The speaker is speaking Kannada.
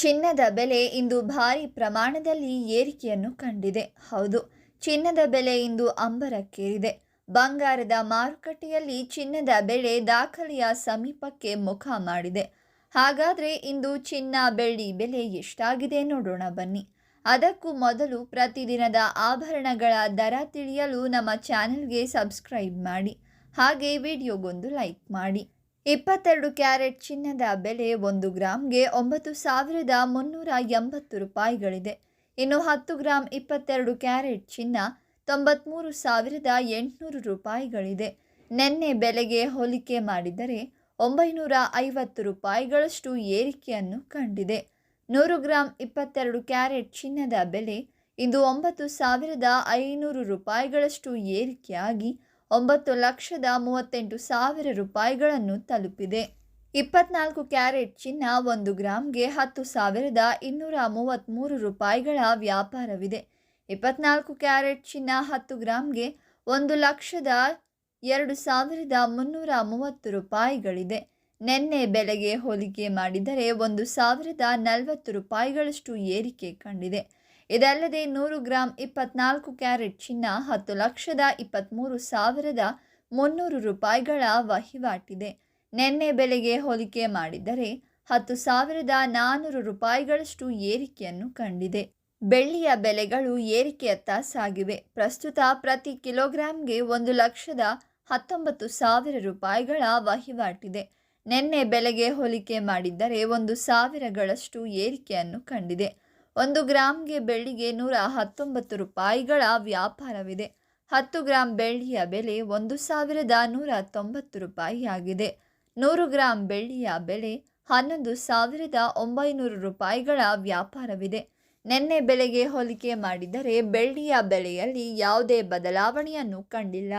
ಚಿನ್ನದ ಬೆಲೆ ಇಂದು ಭಾರಿ ಪ್ರಮಾಣದಲ್ಲಿ ಏರಿಕೆಯನ್ನು ಕಂಡಿದೆ. ಹೌದು, ಚಿನ್ನದ ಬೆಲೆ ಇಂದು ಅಂಬರಕ್ಕೇರಿದೆ. ಬಂಗಾರದ ಮಾರುಕಟ್ಟೆಯಲ್ಲಿ ಚಿನ್ನದ ಬೆಲೆ ದಾಖಲೆಯ ಸಮೀಪಕ್ಕೆ ಮುಖ ಮಾಡಿದೆ. ಹಾಗಾದರೆ ಇಂದು ಚಿನ್ನ ಬೆಳ್ಳಿ ಬೆಲೆ ಎಷ್ಟಾಗಿದೆ ನೋಡೋಣ ಬನ್ನಿ. ಅದಕ್ಕೂ ಮೊದಲು ಪ್ರತಿದಿನದ ಆಭರಣಗಳ ದರ ತಿಳಿಯಲು ನಮ್ಮ ಚಾನೆಲ್ಗೆ ಸಬ್ಸ್ಕ್ರೈಬ್ ಮಾಡಿ. ಹಾಗೆ ವಿಡಿಯೋಗೊಂದು ಲೈಕ್ ಮಾಡಿ. ಇಪ್ಪತ್ತೆರಡು ಕ್ಯಾರೆಟ್ ಚಿನ್ನದ ಬೆಲೆ ಒಂದು ಗ್ರಾಮ್ಗೆ ಒಂಬತ್ತು ಸಾವಿರದ ಮುನ್ನೂರ ಎಂಬತ್ತು ರೂಪಾಯಿಗಳಿದೆ. ಇನ್ನು ಹತ್ತು ಗ್ರಾಮ್ ಇಪ್ಪತ್ತೆರಡು ಕ್ಯಾರೆಟ್ ಚಿನ್ನ ತೊಂಬತ್ತ್ಮೂರು ಸಾವಿರದ ಎಂಟುನೂರು ರೂಪಾಯಿಗಳಿದೆ. ನಿನ್ನೆ ಬೆಲೆಗೆ ಹೋಲಿಕೆ ಮಾಡಿದರೆ ಒಂಬೈನೂರ ಐವತ್ತು ರೂಪಾಯಿಗಳಷ್ಟು ಏರಿಕೆಯನ್ನು ಕಂಡಿದೆ. ನೂರು ಗ್ರಾಮ್ ಇಪ್ಪತ್ತೆರಡು ಕ್ಯಾರೆಟ್ ಚಿನ್ನದ ಬೆಲೆ ಇಂದು ಒಂಬತ್ತು ಸಾವಿರದ ಐನೂರು ರೂಪಾಯಿಗಳಷ್ಟು ಏರಿಕೆಯಾಗಿ ಒಂಬತ್ತು ಲಕ್ಷದ ಮೂವತ್ತೆಂಟು ಸಾವಿರ ರೂಪಾಯಿಗಳನ್ನು ತಲುಪಿದೆ. ಇಪ್ಪತ್ನಾಲ್ಕು ಕ್ಯಾರೆಟ್ ಚಿನ್ನ ಒಂದು ಗ್ರಾಮ್ಗೆ ಹತ್ತು ಸಾವಿರದ ಇನ್ನೂರ ಮೂವತ್ತ್ಮೂರು ರೂಪಾಯಿಗಳ ವ್ಯಾಪಾರವಿದೆ. ಇಪ್ಪತ್ನಾಲ್ಕು ಕ್ಯಾರೆಟ್ ಚಿನ್ನ ಹತ್ತು ಗ್ರಾಮ್ಗೆ ಒಂದು ಲಕ್ಷದ ಎರಡು ಸಾವಿರದ ಮುನ್ನೂರ ಮೂವತ್ತು ರೂಪಾಯಿಗಳಿದೆ. ನಿನ್ನೆ ಬೆಲೆಗೆ ಹೋಲಿಕೆ ಮಾಡಿದರೆ ಒಂದು ಸಾವಿರದ ನಲವತ್ತು ರೂಪಾಯಿಗಳಷ್ಟು ಏರಿಕೆ ಕಂಡಿದೆ. ಇದಲ್ಲದೆ ನೂರು ಗ್ರಾಂ ಇಪ್ಪತ್ನಾಲ್ಕು ಕ್ಯಾರೆಟ್ ಚಿನ್ನ, ಹತ್ತು ಲಕ್ಷದ ಇಪ್ಪತ್ತ್ಮೂರು ಸಾವಿರದ ಮುನ್ನೂರು ರೂಪಾಯಿಗಳ ವಹಿವಾಟಿದೆ. ನಿನ್ನೆ ಬೆಲೆಗೆ ಹೋಲಿಕೆ ಮಾಡಿದರೆ ಹತ್ತು ಸಾವಿರದ ನಾನ್ನೂರು ರೂಪಾಯಿಗಳಷ್ಟು ಏರಿಕೆಯನ್ನು ಕಂಡಿದೆ. ಬೆಳ್ಳಿಯ ಬೆಲೆಗಳು ಏರಿಕೆಯತ್ತ ಸಾಗಿವೆ. ಪ್ರಸ್ತುತ ಪ್ರತಿ ಕಿಲೋಗ್ರಾಂಗೆ ಒಂದು ಲಕ್ಷದ ಹತ್ತೊಂಬತ್ತು ಸಾವಿರ ರೂಪಾಯಿಗಳ ವಹಿವಾಟಿದೆ. ನಿನ್ನೆ ಬೆಲೆಗೆ ಹೋಲಿಕೆ ಮಾಡಿದ್ದರೆ ಒಂದು ಸಾವಿರಗಳಷ್ಟು ಏರಿಕೆಯನ್ನು ಕಂಡಿದೆ. ಒಂದು ಗ್ರಾಮ್ಗೆ ಬೆಳ್ಳಿಗೆ ನೂರ ಹತ್ತೊಂಬತ್ತು ರೂಪಾಯಿಗಳ ವ್ಯಾಪಾರವಿದೆ. ಹತ್ತು ಗ್ರಾಂ ಬೆಳ್ಳಿಯ ಬೆಲೆ ಒಂದು ಸಾವಿರದ ನೂರ ತೊಂಬತ್ತು ರೂಪಾಯಿಯಾಗಿದೆ. ನೂರು ಗ್ರಾಂ ಬೆಳ್ಳಿಯ ಬೆಲೆ ಹನ್ನೊಂದು ಸಾವಿರದ ಒಂಬೈನೂರು ರೂಪಾಯಿಗಳ ವ್ಯಾಪಾರವಿದೆ. ನಿನ್ನೆ ಬೆಲೆಗೆ ಹೋಲಿಕೆ ಮಾಡಿದರೆ ಬೆಳ್ಳಿಯ ಬೆಲೆಯಲ್ಲಿ ಯಾವುದೇ ಬದಲಾವಣೆಯನ್ನು ಕಂಡಿಲ್ಲ.